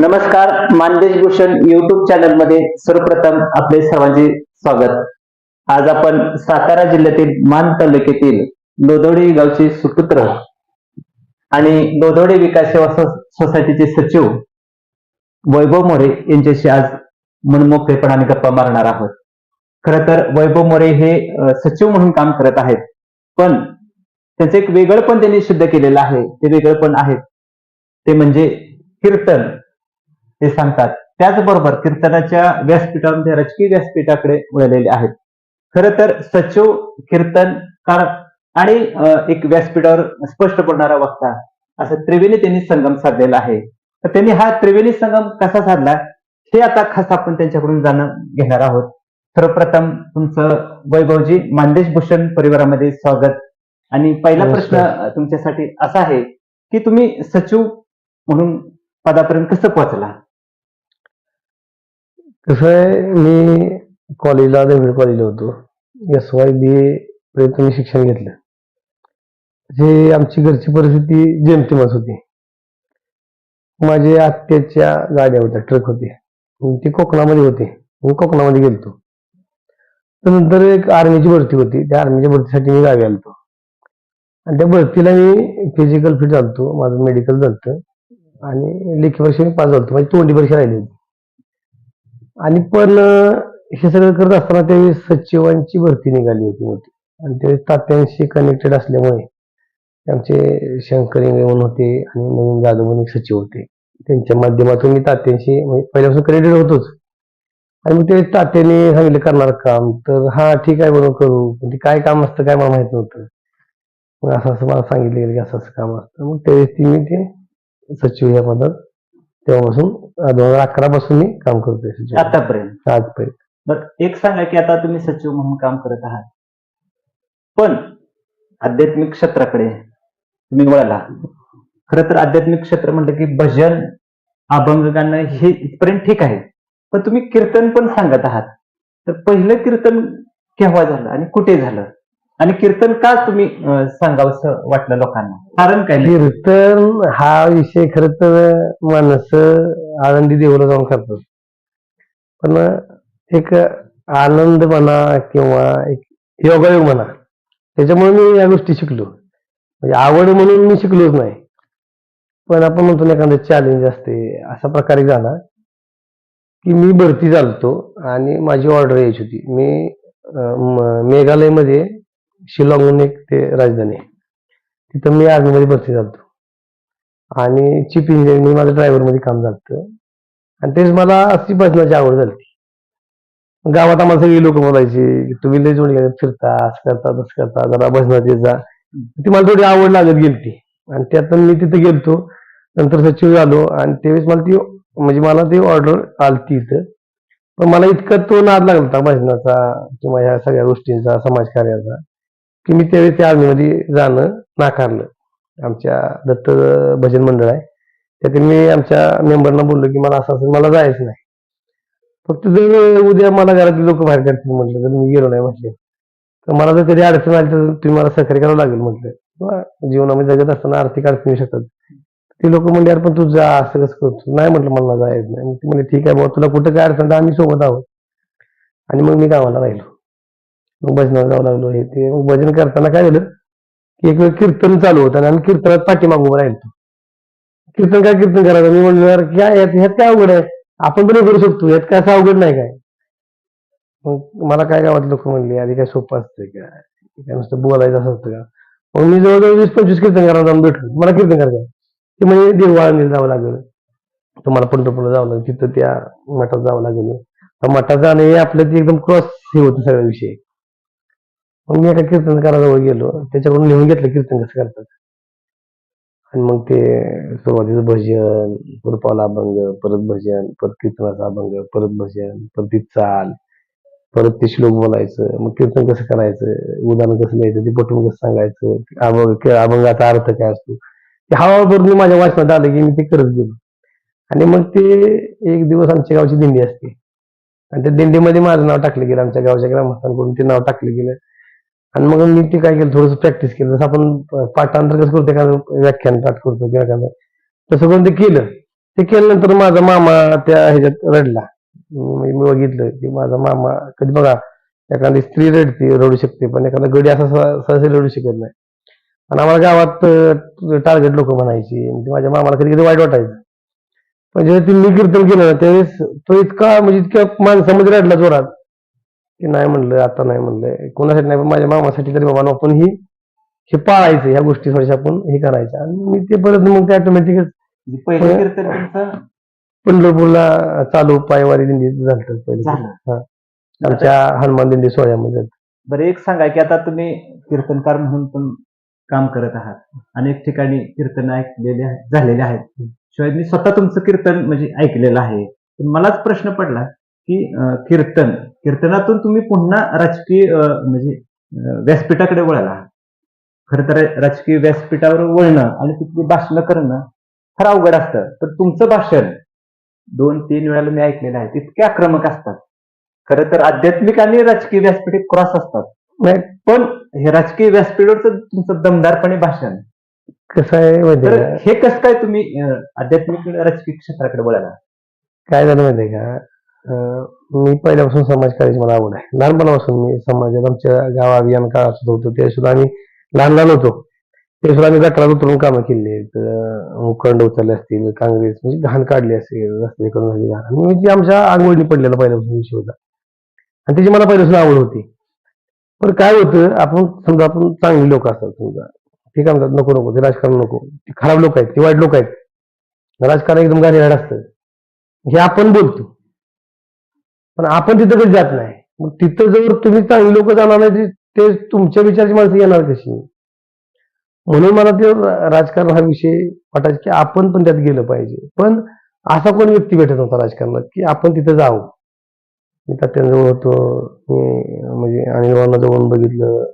नमस्कार मानदेश भूषण युट्यूब चॅनलमध्ये सर्वप्रथम आपले सर्वांचे स्वागत. आज आपण सातारा जिल्ह्यातील मान तालुक्यातील लोधोडी गावचे सुपुत्र आणि लोधोडी विकास सेवा सोसायटीचे सचिव वैभव मोरे यांच्याशी आज मनमोकळेपणाने गप्पा मारणार आहोत. खर तर वैभव मोरे हे सचिव म्हणून काम करत आहेत पण त्याचं एक वेगळं पण त्यांनी सिद्ध केलेलं आहे ते वेगळं पण आहे ते म्हणजे कीर्तन. ते सांगतात. त्याचबरोबर कीर्तनाच्या व्यासपीठामध्ये राजकीय व्यासपीठाकडे वळलेले आहेत. खर तर सचिव कीर्तनकार आणि एक व्यासपीठावर स्पष्ट बोलणारा वक्ता असं त्रिवेणी त्यांनी संगम साधलेला आहे. तर त्यांनी हा त्रिवेणी संगम कसा साधला? हे आता खास आपण त्यांच्याकडून जाणून घेणार आहोत. सर्वप्रथम तुमचं वैभवजी मानदेश भूषण परिवारामध्ये स्वागत. आणि पहिला प्रश्न तुमच्यासाठी असा आहे की तुम्ही सचिव म्हणून पदापर्यंत कसं पोहोचला? कसं आहे मी कॉलेजला देवगड कॉलेजला होतो. एस वाय बी ए पर्यंत मी शिक्षण घेतलं. जे आमची घरची परिस्थिती जेमतेमच होती. माझ्या आत्याच्या गाड्या होत्या ट्रक होते. ते कोकणामध्ये होते. मी कोकणामध्ये गेलतो. तर नंतर एक आर्मीची भरती होती. त्या आर्मीच्या भरतीसाठी मी गावी आलतो. आणि त्या भरतीला मी फिजिकल फिट झालतो. माझं मेडिकल झालतं. आणि लेखी परीक्षा मी पास झालतो. माझी तोंडी परीक्षा राहिली होती. आणि पण हे सगळं करत असताना त्यावेळी सचिवांची भरती निघाली होती मोठी. आणि ते तात्यांशी कनेक्टेड असल्यामुळे आमचे शंकर इंगळे म्हणून होते आणि नवीन जाधव म्हणून एक सचिव होते. त्यांच्या माध्यमातून मी तात्यांशी म्हणजे पहिल्यापासून कनेक्टेड होतोच. आणि मग ते तात्याने सांगितलं करणार काम. तर हा ठीक आहे बरोबर करू. पण ते काय काम असतं काय मला माहीत नव्हतं. मग असं असं मला सांगितलं गेलं की असं असं काम असतं. मग त्यावेळेस ती मी ते सचिव या पदात तेव्हापासून दोन हजार अकरा पासून मी काम करतोय सचिव आतापर्यंत? आजपर्यंत. बर एक सांगा की आता तुम्ही सचिव म्हणून काम करत आहात. पण आध्यात्मिक क्षेत्राकडे तुम्ही वळाला. खर तर आध्यात्मिक क्षेत्र म्हटलं की भजन अभंग गाणं हे इथपर्यंत ठीक आहे. पण तुम्ही कीर्तन पण सांगत आहात. तर पहिलं कीर्तन केव्हा झालं आणि कुठे झालं? आणि कीर्तन का तुम्ही अं, वाटलं लोकांना? कारण काय? कीर्तन हा विषय खर तर माणसं आनंदी देवला जाऊन करतात. पण एक आनंद म्हणा किंवा एक योगायोग म्हणा त्याच्यामुळे मी या गोष्टी शिकलो. म्हणजे आवड म्हणून मी शिकलोच नाही. पण आपण म्हणतो ना एखादं चॅलेंज असते अशा प्रकारे झाला की मी भरती झालतो आणि माझी ऑर्डर यायची होती. मी मेघालयमध्ये शिलाँगहून एक ते राजधानी आहे. तिथं मी आर्मीमध्ये भरती झालतो आणि चीफ इंजिनियर मी माझं ड्रायव्हरमध्ये काम झालं आणि तेच मला अशी भजनाची आवड झाली. गावात आम्हाला सगळी लोक बोलायची की तुम्ही लय जोडी फिरता असं करता तसं करता जरा भजनात येत जा. ती मला थोडी आवड लागत गेलती. आणि त्यातून मी तिथे गेलतो. नंतर सचिव झालो आणि त्यावेळेस मला ती म्हणजे मला ती ऑर्डर आलती इथं. पण मला इतका तो नाद लागला होता भजनाचा किंवा ह्या सगळ्या गोष्टींचा समाजकार्याचा. की मी त्यावेळी त्या आर्मीमध्ये जाणं नाकारलं. आमच्या दत्त भजन मंडळ आहे. त्यातील मी आमच्या मेंबरना बोललो की मला असं असं मला जायचं नाही. फक्त जर उद्या मला घरातले लोक बाहेर काढतील म्हटलं तर मी गेलो नाही म्हटले तर मला जर कधी अडचण आली तर तुम्ही मला सहकार्य करावं लागेल म्हटलं. किंवा जीवनामध्ये जगत असताना आर्थिक अडचणी शकतात. ते लोक म्हणले यार पण तू जा असं कसं करतो? नाही म्हटलं मला जायचं नाही. मग ठीक आहे बाबा तुला कुठं काय अडचण तर आम्ही सोबत आहोत. आणि मग मी गावाला राहिलो. भजनाला जावं लागलो हे ते. मग भजन करताना काय झालं की एक वेळ कीर्तन चालू होतं आणि आम्ही कीर्तनात पाठीमाग उभं राहिलो कीर्तन काय कीर्तन करायचं? मी म्हणलं यार काय यात ह्यात काय अवघड आहे? आपण पण करू शकतो. यात काय असं अवघड नाही काय? मग मला काय गावात लोक म्हणले आधी काय सोपं असतं का? काय नुसतं बोलायचं असं असतं का? मग मी जवळजवळ वीस पंचवीस कीर्तन करायला जाऊन भेटलो. मला कीर्तन करायचं ते म्हणजे देववाळणीला जावं लागलं. तुम्हाला पंढरपूरला जावं लागेल. तिथं त्या मठात जावं लागेल. मठात जाणं हे आपलं ते एकदम क्रॉस हे होतं सगळ्या विषय मग मी एका कीर्तनकाराजवळ गेलो. त्याच्याकडून लिहून घेतलं कीर्तन कसं करतात. आणि मग ते सुरुवातीचं भजन परत पावला अभंग परत भजन परत कीर्तनाचा अभंग परत भजन परत ती चाल परत ते श्लोक बोलायचं मग कीर्तन कसं करायचं उदाहरण कसं लिहायचं ते पटवून कसं सांगायचं अभंग अभंगाचा अर्थ काय असतो. ते हळूहळू मी माझ्या वाचनात आलं की मी ते करत गेलो. आणि मग ते एक दिवस आमच्या गावची दिंडी असते. आणि त्या दिंडीमध्ये माझं नाव टाकलं गेलं आमच्या गावच्या ग्रामस्थांकडून ते नाव टाकलं गेलं. आणि मग मी ते काय केलं थोडस प्रॅक्टिस केलं. जसं आपण पाठांतर कसं करतो एखादं व्याख्यान पाठ करतो किंवा एखादं तसं करून ते केलं. ते केल्यानंतर माझा मामा त्या ह्याच्यात रडला. मी म्हणजे मी बघितलं की माझा मामा कधी बघा एखादी स्त्री रडते रडू शकते पण एखादा गडी असा स- सहसा रडू शकत नाही. आणि आम्हाला गावात टार्गेट लोक म्हणायची म्हणजे माझ्या मामाला कधी कधी वाईट वाटायचं. पण जेव्हा ती मी कीर्तन केलं ना त्यावेळेस तो इतका म्हणजे इतक्या माणसामध्ये रडला जोरात. की नाही म्हणलं आता नाही म्हणलं. कोणासाठी नाही पण माझ्या मामासाठी तरी बाबा आपण ही हे पाळायचं ह्या गोष्टी थोड्याशा आपण हे करायच्या आणि मी ते परत मग ते ऑटोमॅटिकच म्हणजे पहिलं. कीर्तन तुमचं? पंढरपूरला चालू पायवारी दिंडी झालं पहिले. झालं. आमच्या हनुमान दिंडी सोहळ्यामध्ये. बरं एक सांगा की आता तुम्ही कीर्तनकार म्हणून पण काम करत आहात. अनेक ठिकाणी कीर्तन ऐकलेले झालेले आहेत. शिवाय मी स्वतः तुमचं कीर्तन म्हणजे ऐकलेलं आहे. पण मलाच प्रश्न पडला की अं, कीर्तन कीर्तनातून तुम्ही पुन्हा राजकीय म्हणजे व्यासपीठाकडे वळाला खरं तर राजकीय व्यासपीठावर वळणं आणि तिथली भाषणं करणं फार अवघड असतं. पण तुमचं भाषण दोन तीन वेळाला मी ऐकलेलं आहे. इतके आक्रमक असतात. खरं तर आध्यात्मिक आणि राजकीय व्यासपीठ क्रॉस असतात. पण हे राजकीय व्यासपीठावरचं तुमचं दमदारपणे भाषण. कसं आहे तर हे कसं काय तुम्ही आध्यात्मिक राजकीय क्षेत्राकडे वळाला काय झालं माहिती आहे का? मी पहिल्यापासून समाजकार्याची मला आवड आहे. लहानपणापासून मी समाजात आमच्या गाव अभियान काळात सुद्धा होतो ते सुद्धा आम्ही लहान लहान होतो. ते सुद्धा आम्ही गटरात उतरून कामं केली आहेत. अं, मुखंड उचलले असतील काँग्रेस म्हणजे घाण काढली असेल रस्ते करून झाली घाण. आणि म्हणजे आमच्या आंघोळीने पडलेला पहिल्यापासून विषय होता आणि त्याची मला पहिल्यापासून आवड होती. पण काय होतं आपण समजा आपण चांगली लोक असतात समजा. ठीक आहे म्हणतात नको नको ते राजकारण नको. ते खराब लोक आहेत ते वाईट लोक आहेत. राजकारण एकदम गाडी असतं. हे आपण बोलतो. पण आपण तिथं कधी जात नाही. मग तिथं जर तुम्ही चांगली लोक जाणार नाही ते- तुमच्या विचारची माणसं येणार कशी? म्हणून मला ते राजकारण हा विषय वाटायचा की आपण पण त्यात गेलं पाहिजे. पण असा कोण व्यक्ती भेटत नव्हता राजकारणात की आपण तिथं जावं मी तात्यांजवळ होतो मी म्हणजे अनिल जवळून बघितलं.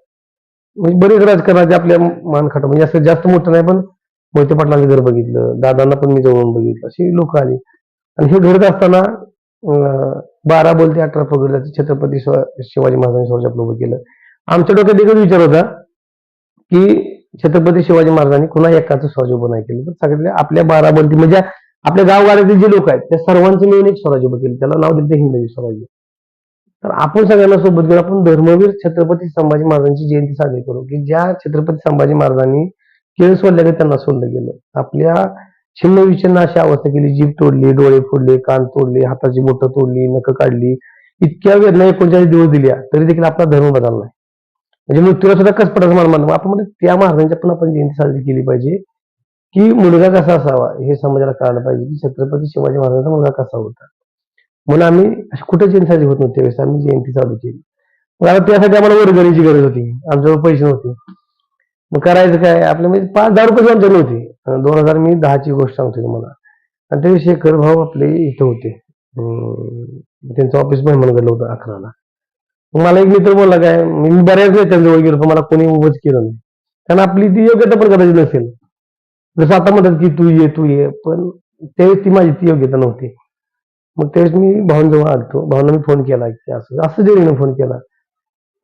म्हणजे बरेच राजकारणाचे आपल्या मानखाट म्हणजे असं जास्त मोठं नाही पण मोहिते पाटलांचं घर बघितलं दादांना पण मी जवळून बघितलं अशी लोक आली. आणि हे घडत असताना बारा बोलते अठरा पकडलं छत्रपती शिवाजी महाराजांनी स्वराज्य उभं केलं. आमच्या डोक्यात एकच विचार होता की छत्रपती शिवाजी महाराजांनी कुणा एकाचं स्वराज उभं नाही केलं. तर सगळ्या आपल्या बारा बोलती म्हणजे आपल्या गावगाड्यातील जे लोक आहेत त्या सर्वांचं मिळून एक स्वराज उभं केलं. त्याला नाव दिलं हिंदवी स्वराज्य. तर आपण सगळ्यांना सोबत घेऊन आपण धर्मवीर छत्रपती संभाजी महाराजांची जयंती साजरी करू की ज्या छत्रपती संभाजी महाराजांनी केळ सोडल्या त्यांना सोडलं गेलं. आपल्या छिन्न विच्छिन्न अशी अवस्था केली. जीभ तोडली डोळे फोडले कान तोडले हाताची बोटं तोडली नखं काढली. इतक्या वेदना एकोणचाळीस दिवस दिल्या तरी देखील आपला धर्म बदलला नाही. म्हणजे मृत्यूला सुद्धा कसपटाचं मान मानलं आपण म्हणजे त्या महाराजांच्या पण आपण जयंती साजरी केली पाहिजे की मुलगा कसा असावा हे समाजाला कळायला पाहिजे की छत्रपती शिवाजी महाराजांचा मुलगा कसा होता. म्हणून आम्ही अशी कुठे जयंती साजरी होत नव्हती त्यावेळेस. आम्ही जयंती चालू केली. मग आता त्यासाठी आम्हाला वर्गणीची गरज होती. आमच्याजवळ पैसे नव्हते. मग करायचं काय? आपल्या म्हणजे पाच दहा रुपये आमच्या नव्हते. दोन हजार मी दहाची गोष्ट सांगतो तुम्हाला. आणि ते शेखर भाऊ आपले इथं होते. त्यांचं ऑफिस मेहमानगडलं होतं अकराला. मला एक मित्र बोलला काय मी बऱ्याच नेत्यांजवळ गेलो पण मला कोणी उभंच केलं नाही. कारण आपली ती योग्यता पण कदाचित नसेल. जसं आता म्हणतात की तू ये तू ये. पण त्यावेळेस ती माझी ती योग्यता नव्हती. मग त्यावेळेस मी भावांजवळ आलतो. भावांना मी फोन केला की असं असं जेरीनं फोन केला.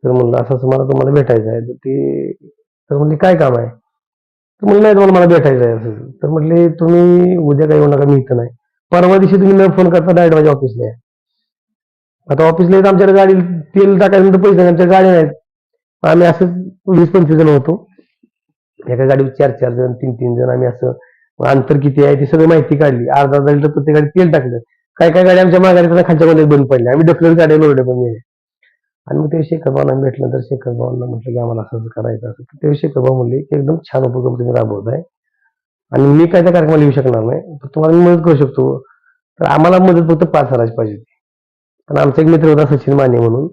तर म्हणलं असं असं मला तुम्हाला भेटायचं आहे. तर ते तर म्हणले काय काम आहे? म्हणलं नाही तुम्हाला मला भेटायचं आहे असं तर म्हटले तुम्ही उद्या काही येऊ नका मी इथं नाही. परवा दिवशी तुम्ही न फोन करता डायरेक्ट माझ्या ऑफिसला या. आता ऑफिसला येत आमच्याकडे गाडी तेल टाकायचं पैसे नाही, आमच्या गाड्या नाहीत. आम्ही असंच वीस पंचवीस जण होतो. एका गाडीवर चार चार जण तीन तीन जण आम्ही असं अंतर किती आहे ती सगळी माहिती काढली. अर्धा अर्धा लिटर प्रत्येक गाडी तेल टाकलं. काय काय गाडी आमच्या माघारी खालच्या मध्ये बंद पडल्या. आम्ही डफलर गाड्या लोरडे पण गेले. आणि मग ते शेखर भावना भेटलं तर शेखर भावना म्हटलं की आम्हाला असं करायचं असं. ते शेखर भाऊ म्हणले की एकदम छान उपक्रम तुम्ही राबवत आहे. आणि मी काय त्या कार्यक्रमाला येऊ शकणार नाही. तर तुम्हाला मी मदत करू शकतो. तर आम्हाला मदत फक्त पाच हजाराची पाहिजे होती. पण आमचा एक मित्र होता सचिन माने म्हणून.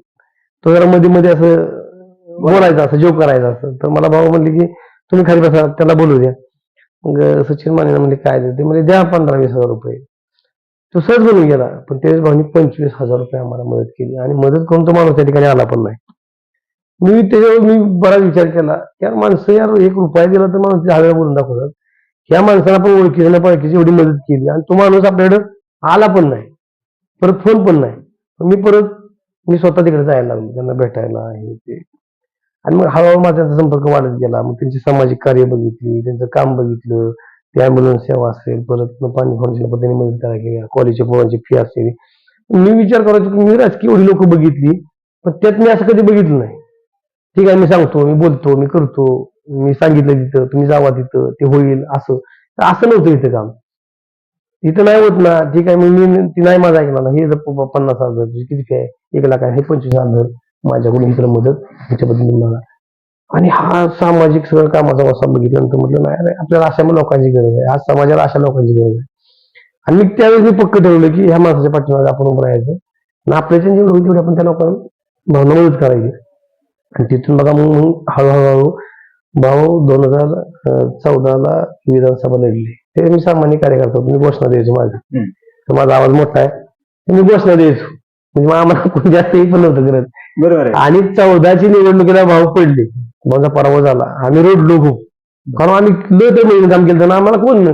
तो जरा मध्ये मध्ये असं बोलायचं असं जोक करायचा असं. तर मला भाऊ म्हणले की तुम्ही खाली बसा त्याला बोलू द्या. मग सचिन माने म्हणले काय ते म्हणजे द्या पंधरा वीस हजार रुपये. तो सहज बनून गेला. पण त्याच भाऊनी पंचवीस हजार रुपये आम्हाला मदत केली. आणि मदत करून तो माणूस त्या ठिकाणी आला पण नाही. मी त्याच्यावर मी बराच विचार केला. यार माणसं यार एक रुपया दिला तर माणूस हजार बोलून दाखवतात. या माणसाला आपण ओळखीच्या ना पाळखीची एवढी मदत केली. आणि तो माणूस आपल्याकडं आला पण नाही. परत फोन पण नाही. मी परत मी स्वतः तिकडे जायला लागलो. त्यांना भेटायला हे ते. आणि मग हळूहळू माझा त्यांचा संपर्क वाढत गेला. मग त्यांची सामाजिक कार्य बघितली. त्यांचं काम बघितलं. ती अँब्युलन्स सेवा असेल परत पाणी फाउंडेशन पद्धतीने मदत करायची कॉलेजच्या पोरांची फी असेल. मी विचार करायचो की मी राजकीय एवढी लोक बघितली पण त्यात मी असं कधी बघितलं नाही. ठीक आहे मी सांगतो मी बोलतो मी करतो मी सांगितलं तिथं तुम्ही जावा तिथं ते होईल असं. असं नव्हतं इथं काम. इथं नाही होत ना ठीक आहे मग मी ती नाही माझा ऐकणार ना. हे पन्नास हजार किती फी आहे? एक लाख आहे हे पंचवीस हजार. माझ्याकडून इकडे मदत त्याच्याबद्दल मला आणि हा सामाजिक सगळं कामाचा वसा बघितल्यानंतर म्हटलं नाही अरे आपल्याला अशा लोकांची गरज आहे. आज समाजाला अशा लोकांची गरज आहे. आणि मी त्यावेळेस मी पक्क ठरवलं की ह्या माणसाच्या पाठीमागे आपण उभं राहायचं. आणि आपल्याच्या जेवढं होईल तेवढी आपण त्या लोकांना भावना मदत करायची. आणि तिथून बघा मग हळूहळू भाऊ दोन हजार चौदाला विधानसभा लढली. ते मी सामान्य कार्यकर्ता होतो. मी घोषणा द्यायचो माझी. तर माझा आवाज मोठा आहे. मी घोषणा द्यायचो. म्हणजे मग आम्हाला कोणी जास्त हे पण नव्हतं करत. बरोबर आणि चौदाची निवडणुकीला भाव पडले. माझा पराभव झाला. आम्ही रडलो खूप. कारण आम्ही लय ते मिळून काम केलं ना आम्हाला कोण ते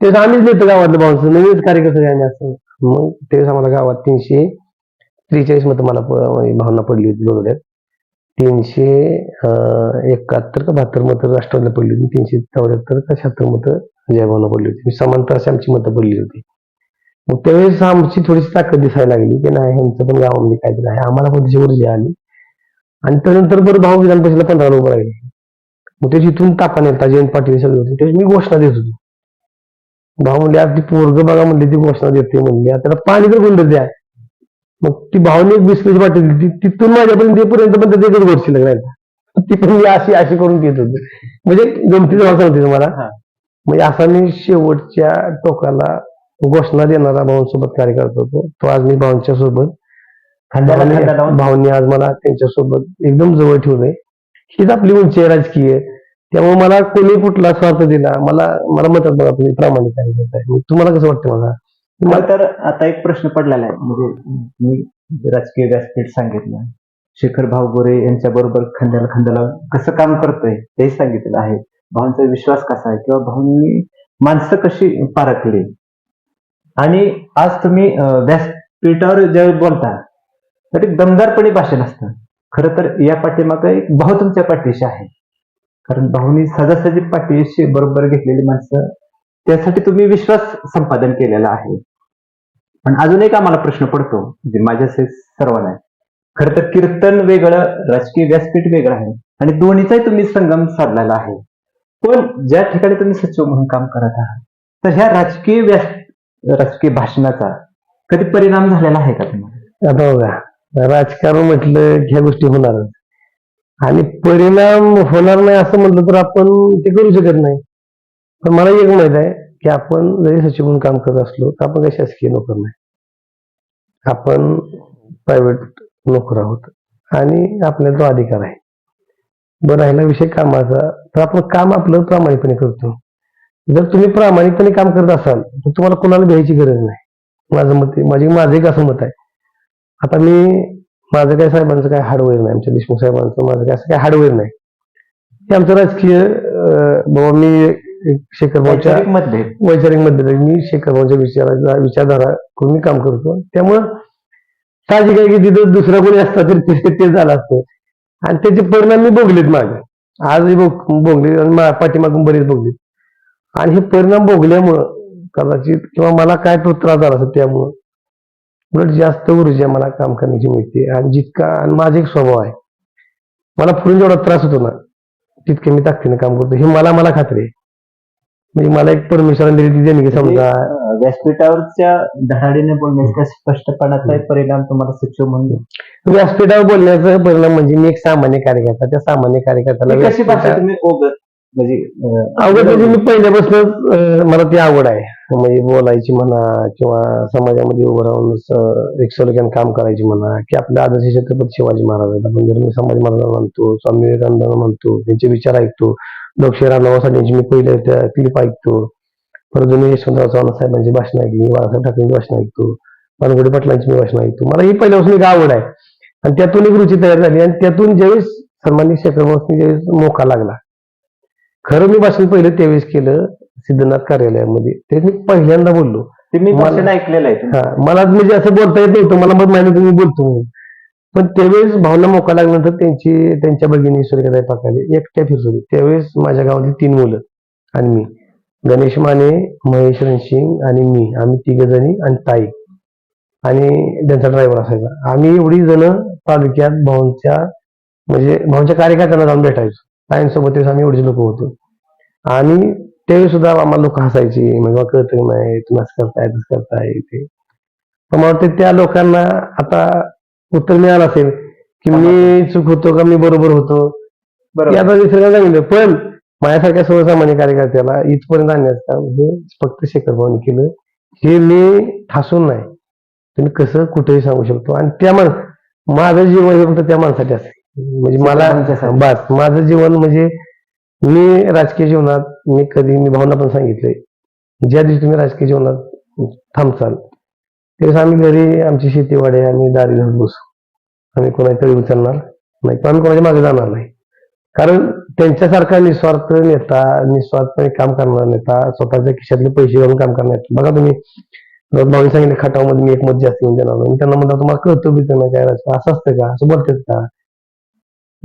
तेच आम्हीच नेतो गावातलं भावांचं नवीनच कार्यकर्ते आम्ही असं. मग तेच आम्हाला गावात तीनशे त्रेचाळीस मतं मला भावना पडली होती बरोबर तीनशे एकाहत्तर का बहात्तर मतं राष्ट्रवादीला पडली होती. तीनशे चौऱ्याहत्तर का शहात्तर मतं जय भावना पडली होती. समांतर अशी आमची मतं पडली होती. मग त्यावेळेस आमची थोडीशी ताकद दिसायला लागली की नाही ह्यांचं पण गावामध्ये काहीतरी आहे. आम्हाला पण त्याची ऊर्जा आली. आणि त्यानंतर बरं भाऊ विधान परिषदेला पंधरा उभं राहिले. मग ते जिथून तापा नेता जयंत पाटील सगळे होते. त्यावेळी मी घोषणा देत होतो. भाऊ म्हणले आज ती पोरग बघा म्हणले ती घोषणा देते म्हणले. आता त्याला पाणी तर गुंड द्या. मग ती भावने एक बिस्किट वाटेल ती तिथून माझ्यापर्यंत येईपर्यंत पण त्याचं एकच गोष्ट राहिला. ती पण मी अशी अशी करून घेत होतो. म्हणजे गमतीचं भाषा होती तुम्हाला. हा. म्हणजे असा मी शेवटच्या टोकाला घोषणा देणारा भाऊंसोबत कार्यकर्ता होतो. तो आज मी भाऊंच्या सोबत खांद्याला खांदा भावने लावून. भावने आज मला त्यांच्यासोबत एकदम जवळ ठेवलंय हीच आपली उंची आहे राजकीय. त्यामुळे मला कोणी कुठला स्वार्थ दिला मला मला म्हणतात बघा तुम्ही प्रामाणिक कार्यकर्ता आहे. तुम्हाला कसं वाटतं मला? मला तर आता एक प्रश्न पडलेला आहे. म्हणजे मी राजकीय व्यासपीठ सांगितलं. शेखर भाऊ गोरे यांच्या बरोबर खांद्याला खांदा लावून कसं काम करतोय तेही सांगितलेलं आहे. भाऊंचा विश्वास कसा आहे? किंवा भाऊंनी माणसं कशी पारखली आणि आज तुम्ही व्यासपीठावर ज्यावेळी बोलता तर एक दमदारपणे भाषण असतं. खरं तर या पाठीमागं एक भाऊ तुमच्या पाठीशी आहे. कारण भाऊनी सहजासहजी पाठीशी बरोबर घेतलेली माणसं त्यासाठी तुम्ही विश्वास संपादन केलेला आहे. पण अजून एक आम्हाला प्रश्न पडतो जे माझ्या सर्वांना आहे. खरं तर कीर्तन वेगळं राजकीय व्यासपीठ वेगळं आहे. आणि दोन्हीचाही तुम्ही संगम साधलेला आहे. पण ज्या ठिकाणी तुम्ही सचिव म्हणून काम करत आहात तर ह्या राजकीय व्यास राजकीय भाषणाचा कधी परिणाम झालेला आहे का तुम्हाला? बघा राजकारण म्हटलं की ह्या गोष्टी होणारच आणि परिणाम होणार नाही असं म्हटलं तर आपण ते करू शकत नाही. पण मला एक माहीत आहे की आपण जरी सचिव म्हणून काम करत असलो तर आपण काही शासकीय नोकर नाही. आपण प्रायव्हेट नोकर आहोत आणि आपल्याला तो अधिकार आहे. बरं राहिला विषय कामाचा. तर आपण काम आपलं प्रामाणिकपणे करतो. जर तुम्ही प्रामाणिकपणे काम करत असाल तर तुम्हाला कोणाला भ्यायची गरज नाही. माझं मत आहे माझी माझं एक असं मत आहे. आता मी माझं काय साहेबांचं काय हार्डवेअर नाही आमच्या देशमुख साहेबांचं माझं काय असं काय हार्डवेअर नाही. हे आमचं राजकीय बाबा मी शेखर भाऊच्या वैचारिकमध्ये मी शेखर भाऊच्या विचाराचा विचारधारा करून मी काम करतो. त्यामुळं साहजिक आहे की तिथं दुसरा कोणी असतं तर ते ते झालं असतं. आणि त्याचे परिणाम मी भोगलेत मागे. आजही भोग भोगले आणि पाठीमागून बरेच भोगलेत आणि हे परिणाम भोगल्यामुळं कदाचित किंवा मला काय तो त्रास झाला असेल त्यामुळं उलट जास्त ऊर्जा मला काम करण्याची मिळते. आणि जितका आणि माझा एक स्वभाव आहे. मला पुढे जेवढा त्रास होतो ना तितके मी ताकदीने काम करतो. हे मला मला खात्री आहे. म्हणजे मला एक परमेश्वराने दिली ती देणगी समजा. अं, व्यासपीठावरच्या धडाडीने बोलण्याच्या स्पष्टपणाचा परिणाम तुम्हाला सचिव म्हणून व्यासपीठावर बोलण्याचा परिणाम म्हणजे मी एक सामान्य कार्यकर्ता त्या सामान्य कार्यकर्त्याला कशी भाषा तुम्ही ओघ म्हणजे अवघड म्हणजे मी पहिल्यापासून मला ती आवड आहे. म्हणजे बोलायची म्हणा किंवा समाजामध्ये उभं राहून एक सलग्यान काम करायची म्हणा की आपल्या आदर्श छत्रपती शिवाजी महाराज आहेत. आपण जर मी संभाजी महाराजांना म्हणतो स्वामी विवेकानंदांना म्हणतो त्यांचे विचार ऐकतो लोकशाही रामनावासाठी मी पहिले त्या क्लिप ऐकतो. परत मी यशवंतराव चव्हाण साहेबांची भाषण ऐकली बाळासाहेब ठाकरेंची भाषण ऐकतो पानगुडी पाटलांची मी भाषण ऐकतो. मला ही पहिल्यापासून एक आवड आहे. आणि त्यातून एक रुची तयार झाली. आणि त्यातून ज्यावेळेस सन्माननीय शेखर ज्यावेळेस मोका लागला खरं मी भाषण पहिलं त्यावेळेस केलं सिद्धनाथ कार्यालयामध्ये. ते मी पहिल्यांदा बोललो. ते मी भाषण ऐकलेलं आहे. हा मला म्हणजे असं बोलता येत नव्हतं. मला मग माहिती मी बोलतो म्हणून. पण त्यावेळेस भावना मोका लागल्यानंतर त्यांची त्यांच्या भगिनी सूर्यकाताई पाकाले एकट्या होते. त्यावेळेस माझ्या गावातली तीन मुलं आणि मी. गणेश माने महेश रणसिंग आणि मी. आम्ही तिघ जणी आणि ताई. आणि त्यांचा ड्रायव्हर असायचा. आम्ही एवढी जण तालुक्यात भाऊंच्या म्हणजे भाऊंच्या कार्यकर्त्यांना जाऊन भेटायचो. ताईंसोबत आम्ही एवढे लोक होतो. आणि त्यावेळी सुद्धा आम्हाला लोक हसायची म्हणजे कळतं नाही तुम्ही असं करताय तसं करताय ते. पण मला वाटतं त्या लोकांना आता उत्तर मिळालं असेल की मी चूक होतो का मी बरोबर होतो. आता दुसऱ्याला सांगितलं. पण माझ्यासारख्या सर्वसामान्य कार्यकर्त्याला इथपर्यंत आणण्याचं हे फक्त शेखर भाऊनी केलं. हे मी ठासून नाही. तुम्ही कसं कुठेही सांगू शकतो. आणि त्या माण माझं जीवन हे फक्त त्या माणसासाठी असते म्हणजे मला. बस माझं जीवन म्हणजे मी राजकीय जीवनात मी कधी मी भावना पण सांगितलंय. ज्या दिवशी तुम्ही राजकीय जीवनात थांबचाल त्यावेळेस आम्ही घरी आमची शेतीवाडी आम्ही दारी धरून बसू. आम्ही कोणाची तळी उचलणार नाही आम्ही कोणाच्या मागे जाणार नाही. कारण त्यांच्यासारखा निस्वार्थ नेता निस्वार्थपणे काम करणारा नेता स्वतःच्या खिशातले पैसे घालून काम करणार बघा तुम्ही भाऊनी सांगितलं खटावमध्ये मी एक मत जास्त येऊन देणार त्यांना म्हणतात तुम्हाला कळतं बी नाही काय असं असतं का? असं बोलतात का?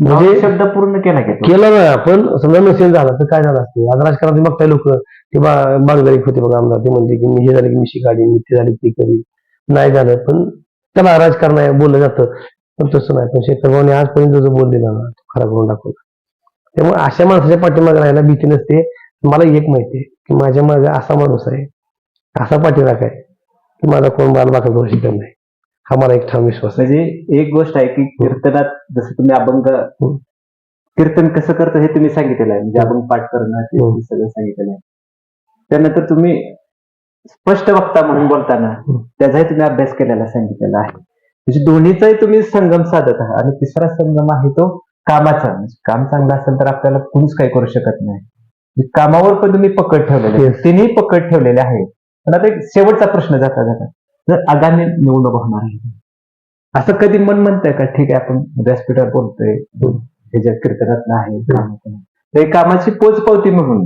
म्हणजे शब्द पूर्ण केला की. केलं ना पण समजा नसेल झालं तर काय झालं असतं? आज राजकारणात बघताय लोक ते बांगदारी होते बघा आमदार. ते म्हणते की मी हे झालं की मी शिकाडी मी ते झाले ती करी नाही झालं पण त्याला राजकारण आहे बोललं जातं. पण तसं नाही. पण शेखर भाऊने आजपर्यंत जो बोल दिला ना तो खरा करून दाखवला. त्यामुळे अशा माणसाच्या पाठीमागे राहायला भीती नसते. मला एक माहिती आहे की माझ्या मागे असा माणूस आहे असा पाठीराख आहे की माझा कोण बाल करू शकत नाही. हा मला एक ठाम विश्वास आहे म्हणजे एक गोष्ट आहे की कीर्तनात जसं तुम्ही अभंग हम्म. कीर्तन कसं करतो हे तुम्ही सांगितलेलं आहे म्हणजे अभंग पाठ करणं ते हम्म. तुम्ही सगळं सांगितलेलं आहे त्यानंतर तुम्ही स्पष्ट वक्ता म्हणून बोलताना हम्म. त्याचाही तुम्ही अभ्यास केलेला सांगितलेला आहे म्हणजे दोन्हीचाही तुम्ही संगम साधत आहात आणि तिसरा संगम आहे तो कामाचा म्हणजे काम चांगलं असेल तर आपल्याला कुणीच काही करू शकत नाही म्हणजे कामावर पण तुम्ही पकड ठेवलेले आहे. Yes. तिन्ही पकड ठेवलेले आहे पण आता एक शेवटचा प्रश्न जाता जाता जर आगामी निवडणूक होणार आहे. असं कधी मन म्हणतंय का? ठीक आहे आपण व्यासपीठावर बोलतोय. ह्याच्या कीर्तनात नाही. तर कामाची पोच पावती म्हणून.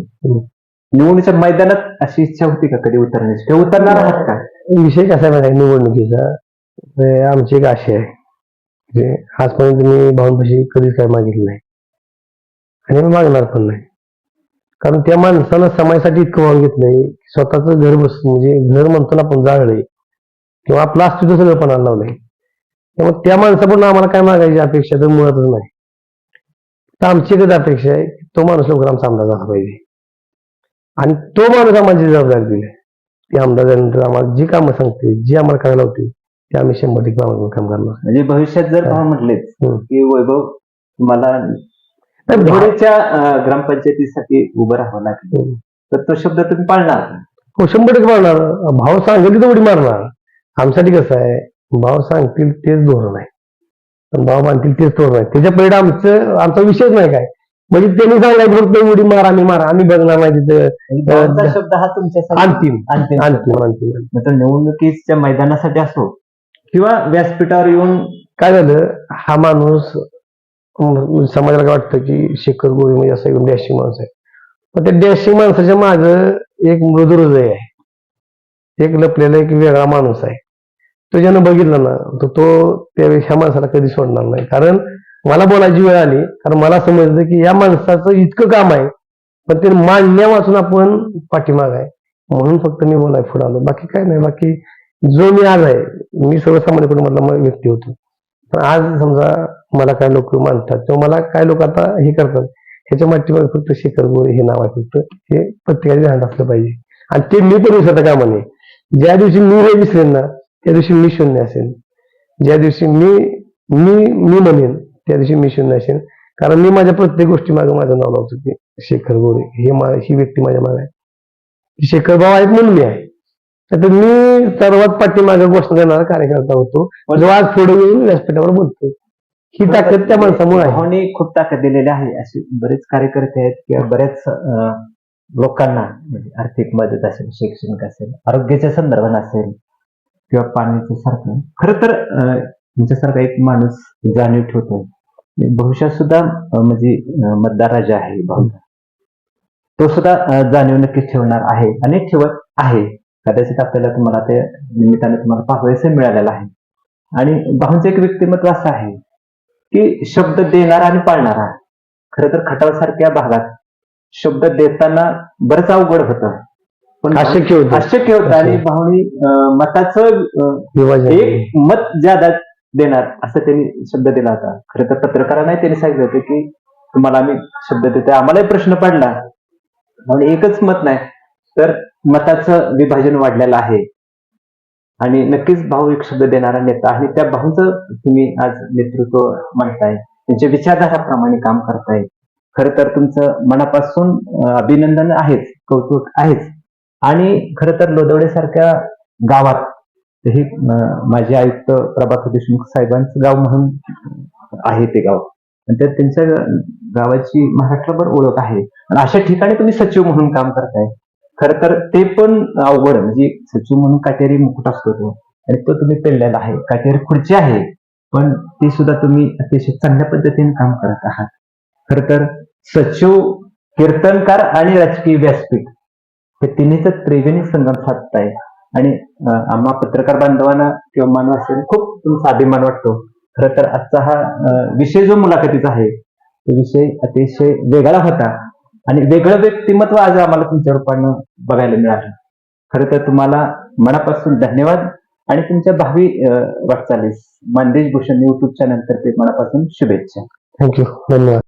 निवडणुकीच्या मैदानात अशी इच्छा होती का कधी उतरण्याची? ते उतरणार आहात का? विषय कसा आहे निवडणुकीचा. आमची एक आशा आहे. म्हणजे आजपर्यंत मी भाऊंपाशी कधीच काय मागितलं नाही. आणि मी मागणार पण नाही. कारण त्या माणसानं समाजासाठी इतकं वाहून घेतलंय. स्वतःचं घर बस म्हणजे घर म्हणतो ना आपण जाळलंय. किंवा आपलं अस्तित्व सगळं पणाला लावलंय. त्यामुळे त्या माणसाकडून आम्हाला काय मागायची अपेक्षा तर मुळातच नाही. तर आमची एकच अपेक्षा आहे की तो माणूस लवकर आमचा आमदार झाला पाहिजे. आणि तो माणूस आम्हाला जी जबाबदारी दिली ते आमदार झाल्यानंतर आम्हाला जी कामं सांगते जी आम्हाला करायला होती ते आम्ही शंभर टक्के काम करणार म्हणजे भविष्यात जर हम्म. की वैभव अं, ग्रामपंचायतीसाठी उभं राहावं लागेल. तर तो शब्द तुम्ही पाळणार हो शंभर टक्के मारणार भाव सांगेल उडी मारणार. आमच्यासाठी कसं आहे भाव सांगतील तेच धोरण आहे. पण भाव मानतील तेच धोरण आहे. त्याच्या पहिले आमचं आमचा विषयच नाही काय. म्हणजे त्यांनी सांगायचं फक्त उडी मारा आम्ही मारा आम्ही बघणार नाही तिथं. शब्द हा तुमच्या अंतिम अंतिम. अंतिम निवडणुकीच्या मैदानासाठी असो किंवा व्यासपीठावर येऊन काय झालं हा माणूस समाजाला काय वाटतं की शेखर गोळी म्हणजे असं एकदम डॅशिंग माणूस आहे. पण त्या डॅशिंग माणसाच्या माग एक मृदू हृदय आहे. एक लपलेला एक वेगळा माणूस आहे. तो ज्यानं बघितलं ना तर तो त्यावेळेस ह्या माणसाला कधी सोडणार नाही. कारण मला बोलायची वेळ आली कारण मला समजलं की या माणसाचं इतकं काम आहे पण ते मांडण्या वाचून आपण पाठीमाग आहे. म्हणून फक्त मी बोलाय पुढे आलो. बाकी काय नाही बाकी जो मी आज आहे मी सर्वसामान्य कुटुंबातला व्यक्ती होतो. पण आज समजा मला काय लोक मानतात किंवा मला काय लोक आता हे करतात ह्याच्या पाठीमागे फक्त शेखर गोरे हे नाव आहे फक्त हे प्रत्येकाच्या ध्यानात असलं पाहिजे. आणि ते मी पण विसरता कामा नये ज्या दिवशी मी हे विसरेन ना त्या दिवशी मी शून्य असेल ज्या दिवशी मी मी मी म्हणेन त्या दिवशी मी शून्य असेल कारण मी माझ्या प्रत्येक गोष्टी मागे माझं नाव लावतो की शेखर गोरे हे मा ही व्यक्ती माझ्या मागे आहे. शेखर भाऊ आहेत म्हणून मी आहे. तर मी सर्वात पाठीमागे गोष्ट देणारा कार्यकर्ता होतो. जो आज पुढे येऊन व्यासपीठावर बोलतो ही ताकद त्या माणसामुळे आहे. भावाने खूप ताकद दिलेली आहे. असे बरेच कार्यकर्ते आहेत किंवा बऱ्याच लोकांना म्हणजे आर्थिक मदत असेल शैक्षणिक असेल आरोग्याच्या संदर्भात असेल किंवा पाण्याच्या सारखं. खर तर तुमच्यासारखा एक माणूस जाणीव ठेवतोय. भविष्यात सुद्धा म्हणजे मतदार राजा आहे भाऊ. तो सुद्धा जाणीव नक्कीच ठेवणार आहे आणि ठेवत आहे. कदाचित आपल्याला तुम्हाला त्या निमित्ताने तुम्हाला पाहावयाचं मिळालेलं आहे. आणि भाऊंचं एक व्यक्तिमत्व असं आहे की शब्द देणारा आणि पाळणारा. खर तर खटावसारख्या भागात शब्द देताना बरंच अवघड होतं. पण अशक्य होतं. अशक्य होतं आणि भावनी अं, मताचं अं, विभाजन एक मत ज्यादा देणार असं त्यांनी शब्द दिला होता. खरं तर पत्रकारांनाही त्यांनी सांगितलं होतं की तुम्हाला आम्ही शब्द देतोय. आम्हालाही प्रश्न पडला. आणि एकच मत नाही. तर मताचं विभाजन वाढलेलं आहे. आणि नक्कीच भाऊ एक शब्द देणारा नेता आणि त्या भाऊचं तुम्ही आज नेतृत्व म्हणताय त्यांच्या विचारधाराप्रमाणे काम करताय. खरं तर तुमचं मनापासून अं, अभिनंदन आहेच. कौतुक आहेच. आणि खरं तर लोदवडेसारख्या गावात हे माझे आयुक्त प्रभाकर देशमुख साहेबांचं गाव म्हणून आहे ते गाव. आणि त्यात त्यांच्या गावाची महाराष्ट्रभर ओळख आहे. आणि अशा ठिकाणी तुम्ही सचिव म्हणून काम करताय. खरं तर ते पण अवघड म्हणजे सचिव म्हणून काटेरी मुकुट असतो तो. आणि तो तुम्ही पेललेला आहे. काटेरी खुर्ची आहे. पण ती सुद्धा तुम्ही अतिशय चांगल्या पद्धतीने काम करत आहात. खर तर सचिव कीर्तनकार आणि राजकीय व्यासपीठ. हे तिन्हीच त्रिवेणी संगम साधताय आणि आम्हा पत्रकार बांधवांना किंवा मानव खूप तुमचा अभिमान वाटतो. खरं तर आजचा हा विषय जो मुलाखतीचा आहे तो विषय अतिशय वेगळा होता. आणि वेगळं व्यक्तिमत्व आज आम्हाला तुमच्या रूपानं बघायला मिळालं. खरं तर तुम्हाला मनापासून धन्यवाद. आणि तुमच्या भावी वाटचालीस मानदेश भूषण युट्यूब चॅनल तर्फे मनापासून शुभेच्छा. थँक्यू धन्यवाद.